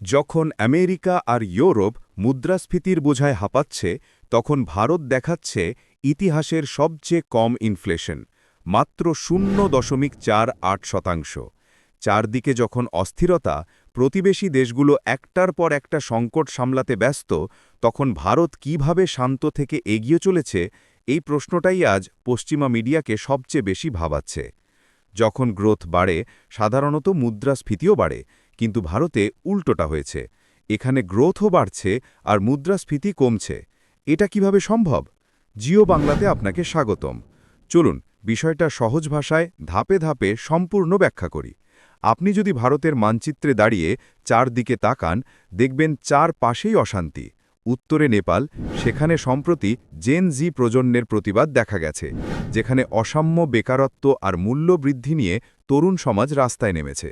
যখন আমেরিকা আর ইউরোপ মুদ্রাস্ফীতির বোঝায় হাঁপাচ্ছে, তখন ভারত দেখাচ্ছে ইতিহাসের সবচেয়ে কম ইনফ্লেশন মাত্র শূন্য দশমিক চার আট শতাংশ। চারদিকে যখন অস্থিরতা, প্রতিবেশী দেশগুলো একটার পর একটা সংকট সামলাতে ব্যস্ত, তখন ভারত কীভাবে শান্ত থেকে এগিয়ে চলেছে, এই প্রশ্নটাই আজ পশ্চিমা মিডিয়াকে সবচেয়ে বেশি ভাবাচ্ছে। যখন গ্রোথ বাড়ে, সাধারণত মুদ্রাস্ফীতিও বাড়ে কিন্তু ভারতে উল্টোটা হয়েছে। এখানে গ্রোথও বাড়ছে আর মুদ্রাস্ফীতি কমছে। এটা কীভাবে সম্ভব? জিও বাংলাতে আপনাকে স্বাগতম। চলুন, বিষয়টা সহজ ভাষায় ধাপে ধাপে সম্পূর্ণ ব্যাখ্যা করি। আপনি যদি ভারতের মানচিত্রে দাঁড়িয়ে চারদিকে তাকান, দেখবেন চার পাশেই অশান্তি। উত্তরে নেপাল, সেখানে সম্প্রতি জেন জি প্রজন্মের প্রতিবাদ দেখা গেছে, যেখানে অসাম্য বেকারত্ব আর মূল্য বৃদ্ধি নিয়ে তরুণ সমাজ রাস্তায় নেমেছে।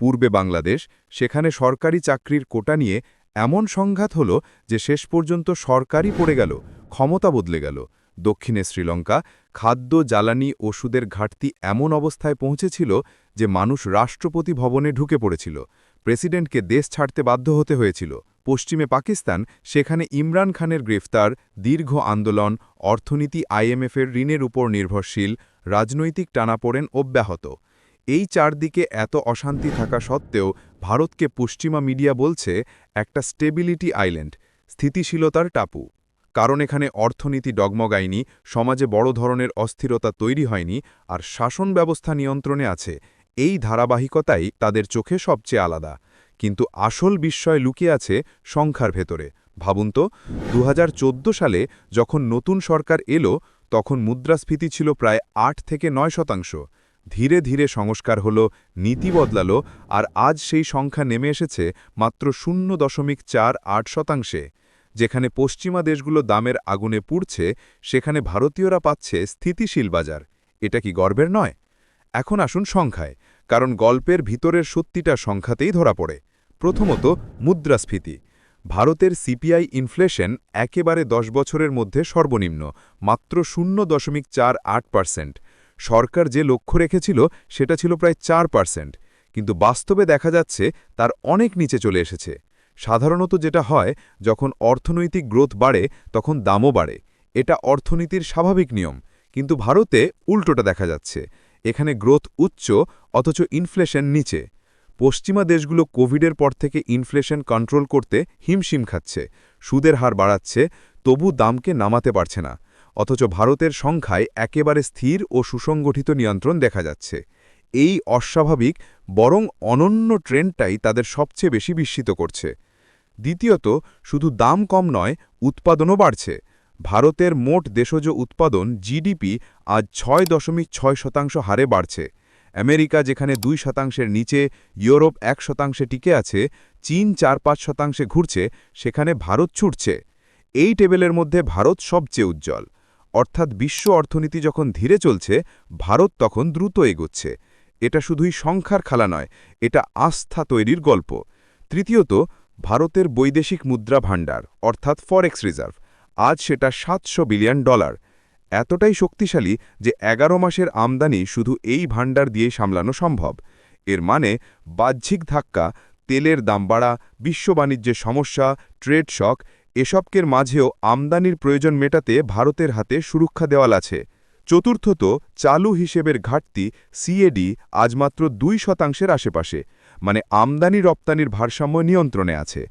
পূর্বে বাংলাদেশ, সেখানে সরকারি চাকরির কোটা নিয়ে এমন সংঘাত হল যে শেষ পর্যন্ত সরকারই পড়ে গেল, ক্ষমতা বদলে গেল। দক্ষিণে শ্রীলঙ্কা, খাদ্য, জ্বালানি, ওষুধের ঘাটতি এমন অবস্থায় পৌঁছেছিল যে মানুষ রাষ্ট্রপতি ভবনে ঢুকে পড়েছিল। প্রেসিডেন্টকে দেশ ছাড়তে বাধ্য হতে হয়েছিল। পশ্চিমে পাকিস্তান, সেখানে ইমরান খানের গ্রেফতার, দীর্ঘ আন্দোলন, অর্থনীতি আইএমএফের ঋণের উপর নির্ভরশীল, রাজনৈতিক টানাপোড়েন অব্যাহত। এই চারদিকে এত অশান্তি থাকা সত্ত্বেও ভারতকে পশ্চিমা মিডিয়া বলছে একটা স্টেবিলিটি আইল্যান্ড, স্থিতিশীলতার টাপু। কারণ এখানে অর্থনীতি ডগমগায়নি, সমাজে বড় ধরনের অস্থিরতা তৈরি হয়নি আর শাসন ব্যবস্থা নিয়ন্ত্রণে আছে, এই ধারাবাহিকতাই তাদের চোখে সবচেয়ে আলাদা। কিন্তু আসল বিস্ময় লুকিয়ে আছে সংখ্যার ভেতরে। ভাবুন তো দু হাজার চোদ্দ সালে যখন নতুন সরকার এলো, তখন মুদ্রাস্ফীতি ছিল প্রায় আট থেকে নয় শতাংশ। ধীরে ধীরে সংস্কার হল, নীতি বদলালো, আর আজ সেই সংখ্যা নেমে এসেছে মাত্র শূন্য দশমিক চার আট শতাংশে। যেখানে পশ্চিমা দেশগুলো দামের আগুনে পুড়ছে, সেখানে ভারতীয়রা পাচ্ছে স্থিতিশীল বাজার। এটা কি গর্বের নয়? এখন আসুন সংখ্যায়, কারণ গল্পের ভিতরের সত্যিটা সংখ্যাতেই ধরা পড়ে। প্রথমত, মুদ্রাস্ফীতি। ভারতের সিপিআই ইনফ্লেশন একেবারে দশ বছরের মধ্যে সর্বনিম্ন, মাত্র শূন্য দশমিক চার আট পার্সেন্ট। সরকার যে লক্ষ্য রেখেছিল সেটা ছিল প্রায় চার পার্সেন্ট। কিন্তু বাস্তবে দেখা যাচ্ছে তার অনেক নিচে চলে এসেছে। সাধারণত যেটা হয়, যখন অর্থনৈতিক গ্রোথ বাড়ে, তখন দামও বাড়ে। এটা অর্থনীতির স্বাভাবিক নিয়ম। কিন্তু ভারতে উল্টোটা দেখা যাচ্ছে। এখানে গ্রোথ উচ্চ, অথচ ইনফ্লেশন নিচে। পশ্চিমা দেশগুলো কোভিডের পর থেকে ইনফ্লেশন কন্ট্রোল করতে হিমশিম খাচ্ছে। সুদের হার বাড়াচ্ছে, তবু দামকে নামাতে পারছে না। অথচ ভারতের সংখ্যায় একেবারে স্থির ও সুসংগঠিত নিয়ন্ত্রণ দেখা যাচ্ছে। এই অস্বাভাবিক বরং অনন্য ট্রেন্ডটাই তাদের সবচেয়ে বেশি বিস্মিত করছে। দ্বিতীয়ত, শুধু দাম কম নয়, উৎপাদনও বাড়ছে। ভারতের মোট দেশজ উৎপাদন জিডিপি আজ ছয় দশমিক ছয় শতাংশ হারে বাড়ছে। আমেরিকা যেখানে দুই শতাংশের নিচে, ইউরোপ এক শতাংশে টিকে আছে, চীন চার পাঁচ শতাংশে ঘুরছে, সেখানে ভারত ছুটছে। এই টেবিলের মধ্যে ভারত সবচেয়ে উজ্জ্বল। অর্থাৎ বিশ্ব অর্থনীতি যখন ধীরে চলছে, ভারত তখন দ্রুত এগোচ্ছে। এটা শুধুই সংখ্যার খেলা নয়, এটা আস্থা তৈরির গল্প। তৃতীয়ত, ভারতের বৈদেশিক মুদ্রা ভাণ্ডার, অর্থাৎ ফরেক্স রিজার্ভ আজ সেটা সাতশো বিলিয়ন ডলার। এতটাই শক্তিশালী যে এগারো মাসের আমদানি শুধু এই ভাণ্ডার দিয়ে সামলানো সম্ভব। এর মানে বাহ্যিক ধাক্কা, তেলের দাম বাড়া, বিশ্ব বাণিজ্যের সমস্যা ট্রেড শক এসবকের মাঝেও আমদানির প্রয়োজন মেটাতে ভারতের হাতে সুরক্ষা দেওয়াল আছে। চতুর্থত, চালু হিসেবের ঘাটতি সিএডি আজ মাত্র দুই শতাংশের আশেপাশে মানে আমদানি রপ্তানির ভারসাম্য নিয়ন্ত্রণে আছে।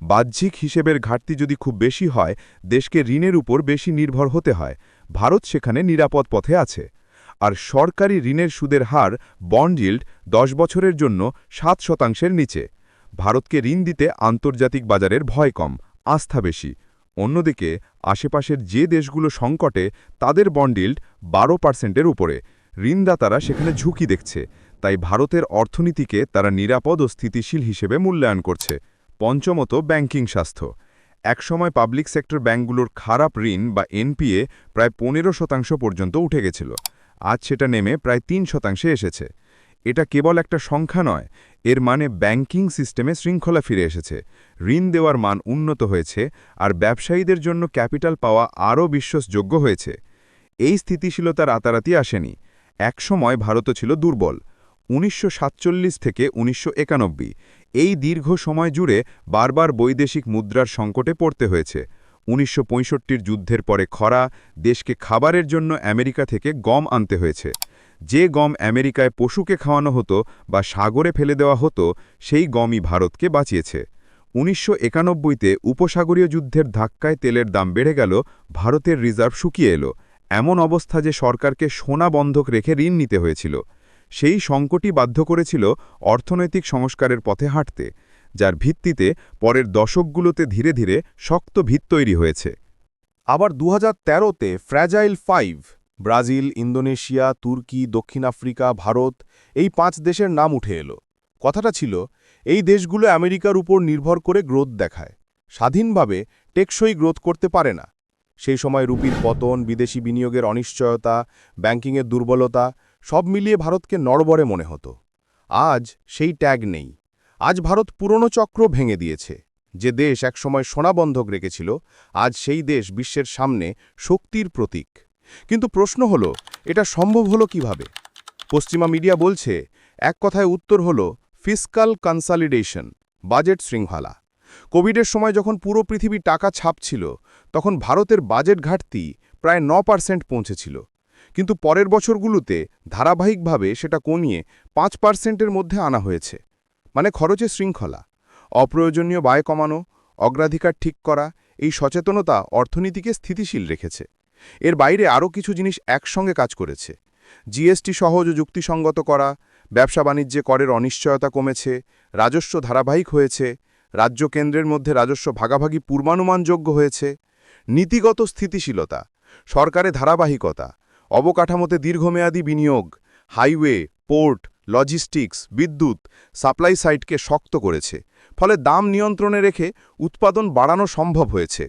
বাহ্যিক হিসেবের ঘাটতি যদি খুব বেশি হয়, দেশকে ঋণের উপর বেশি নির্ভর হতে হয়। ভারত সেখানে নিরাপদ পথে আছে। আর সরকারি ঋণের সুদের হার বন্ড ইল্ড দশ বছরের জন্য সাত শতাংশের নিচে। ভারতকে ঋণ দিতে আন্তর্জাতিক বাজারের ভয় কম। আস্থা বেশি। অন্যদিকে, আশেপাশের যে দেশগুলো সংকটে, তাদের বন্ডিল্ড বারো পার্সেন্টের উপরে। ঋণদাতারা সেখানে ঝুঁকি দেখছে। তাই ভারতের অর্থনীতিকে তারা নিরাপদ ও স্থিতিশীল হিসেবে মূল্যায়ন করছে। পঞ্চমত, ব্যাংকিং স্বাস্থ্য। একসময় পাবলিক সেক্টর ব্যাংকগুলোর খারাপ ঋণ বা এনপিএ প্রায় পনেরো শতাংশ পর্যন্ত উঠে গেছিল। আজ সেটা নেমে প্রায় তিন শতাংশে এসেছে। এটা কেবল একটা সংখ্যা নয়, এর মানে ব্যাংকিং সিস্টেমে শৃঙ্খলা ফিরে এসেছে। ঋণ দেওয়ার মান উন্নত হয়েছে আর ব্যবসায়ীদের জন্য ক্যাপিটাল পাওয়া আরও বিশ্বাসযোগ্য হয়েছে। এই স্থিতিশীলতা রাতারাতি আসেনি। একসময় ভারত ছিল দুর্বল। উনিশশো সাতচল্লিশ থেকে উনিশশো একানব্বই, এই দীর্ঘ সময় জুড়ে বারবার বৈদেশিক মুদ্রার সংকটে পড়তে হয়েছে। উনিশশো যুদ্ধের পরে খরা দেশকে খাবারের জন্য আমেরিকা থেকে গম আনতে হয়েছে। যে গম আমেরিকায় পশুকে খাওয়ানো হতো বা সাগরে ফেলে দেওয়া হতো, সেই গমই ভারতকে বাঁচিয়েছে। উনিশশো একানব্বইতে উপসাগরীয় যুদ্ধের ধাক্কায় তেলের দাম বেড়ে গেল, ভারতের রিজার্ভ শুকিয়ে এলো। এমন অবস্থা যে সরকারকে সোনা বন্ধক রেখে ঋণ নিতে হয়েছিল। সেই সংকটই বাধ্য করেছিল অর্থনৈতিক সংস্কারের পথে হাঁটতে, যার ভিত্তিতে পরের দশকগুলোতে ধীরে ধীরে শক্ত ভিত তৈরি হয়েছে। আবার দু তেরোতে ফ্র্যাজাইল ফাইভ ব্রাজিল, ইন্দোনেশিয়া, তুর্কি, দক্ষিণ আফ্রিকা, ভারত, এই পাঁচ দেশের নাম উঠে এলো। কথাটা ছিল, এই দেশগুলো আমেরিকার উপর নির্ভর করে গ্রোথ দেখায়। স্বাধীনভাবে টেকসই গ্রোথ করতে পারে না। সেই সময় রুপির পতন, বিদেশি বিনিয়োগের অনিশ্চয়তা ব্যাংকিংয়ের দুর্বলতা, সব মিলিয়ে ভারতকে নড়বড়ে মনে হতো। আজ সেই ট্যাগ নেই। আজ ভারত পুরনো চক্র ভেঙে দিয়েছে। যে দেশ একসময় সোনাবন্ধক রেখেছিল, আজ সেই দেশ বিশ্বের সামনে শক্তির প্রতীক। কিন্তু প্রশ্ন হল, এটা সম্ভব হলো কীভাবে? পশ্চিমা মিডিয়া বলছে, এক কথায় উত্তর হল, ফিসকাল কনসালিডেশন, বাজেট শৃঙ্খলা। কোভিডের সময় যখন পুরো পৃথিবী টাকা ছাপছিল, তখন ভারতের বাজেট ঘাটতি প্রায় ন পার্সেন্ট পৌঁছেছিল। কিন্তু পরের বছরগুলোতে ধারাবাহিকভাবে সেটা কমিয়ে পাঁচ পার্সেন্টের মধ্যে আনা হয়েছে। মানে খরচে শৃঙ্খলা। অপ্রয়োজনীয় ব্যয় কমানো, অগ্রাধিকার ঠিক করা, এই সচেতনতা অর্থনীতিকে স্থিতিশীল রেখেছে। এর বাইরে আরও কিছু জিনিস একসঙ্গে কাজ করেছে। জিএসটি সহজ যুক্তিসঙ্গত করা, ব্যবসা বাণিজ্যে করের অনিশ্চয়তা কমেছে, রাজস্ব ধারাবাহিক হয়েছে, রাজ্য কেন্দ্রের মধ্যে রাজস্ব ভাগাভাগি পূর্বানুমানযোগ্য হয়েছে, নীতিগত স্থিতিশীলতা, সরকারে ধারাবাহিকতা, অবকাঠামোতে দীর্ঘমেয়াদী বিনিয়োগ, হাইওয়ে, পোর্ট, লজিস্টিক্স, বিদ্যুৎ, সাপ্লাই সাইটকে শক্ত করেছে, ফলে দাম নিয়ন্ত্রণে রেখে উৎপাদন বাড়ানো সম্ভব হয়েছে।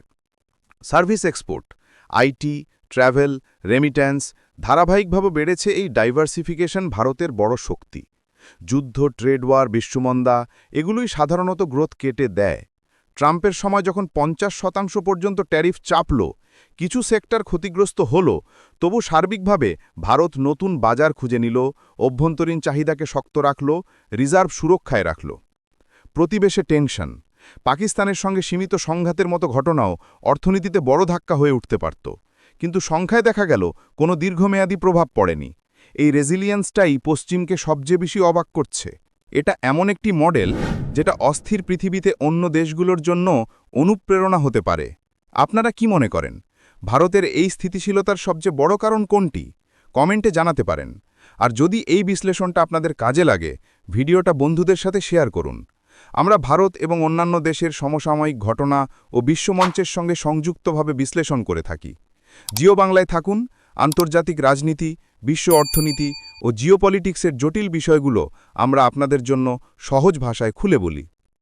Service export IT travel, remittance ধারাবাহিকভাবে বেড়েছে এই ডাইভার্সিফিকেশন ভারতের বড় শক্তি। যুদ্ধ, ট্রেড ওয়ার, বিশ্বমন্দা এগুলোই সাধারণত গ্রোথ কেটে দেয়। ট্রাম্পের সময় যখন পঞ্চাশ শতাংশ পর্যন্ত ট্যারিফ চাপল, কিছু সেক্টর ক্ষতিগ্রস্ত হল, তবু সার্বিকভাবে ভারত নতুন বাজার খুঁজে নিল, অভ্যন্তরীণ চাহিদাকে শক্ত রাখল, রিজার্ভ সুরক্ষায় রাখল। প্রতিবেশে টেনশন পাকিস্তানের সঙ্গে সীমিত সংঘাতের মতো ঘটনাও অর্থনীতিতে বড় ধাক্কা হয়ে উঠতে পারত। কিন্তু সংখ্যায় দেখা গেল, কোনো দীর্ঘমেয়াদী প্রভাব পড়েনি। এই রেজিলিয়েন্সটাই পশ্চিমকে সবচেয়ে বেশি অবাক করছে। এটা এমন একটি মডেল যেটা অস্থির পৃথিবীতে অন্য দেশগুলোর জন্য অনুপ্রেরণা হতে পারে। আপনারা কি মনে করেন? ভারতের এই স্থিতিশীলতার সবচেয়ে বড় কারণ কোনটি? কমেন্টে জানাতে পারেন। আর যদি এই বিশ্লেষণটা আপনাদের কাজে লাগে, ভিডিওটা বন্ধুদের সাথে শেয়ার করুন। আমরা ভারত এবং অন্যান্য দেশের সমসাময়িক ঘটনা ও বিশ্বমঞ্চের সঙ্গে সংযুক্তভাবে বিশ্লেষণ করে থাকি। জিও বাংলায় থাকুন, আন্তর্জাতিক রাজনীতি, বিশ্ব অর্থনীতি ও জিওপলিটিক্সের জটিল বিষয়গুলো আমরা আপনাদের জন্য সহজ ভাষায় খুলে বলি।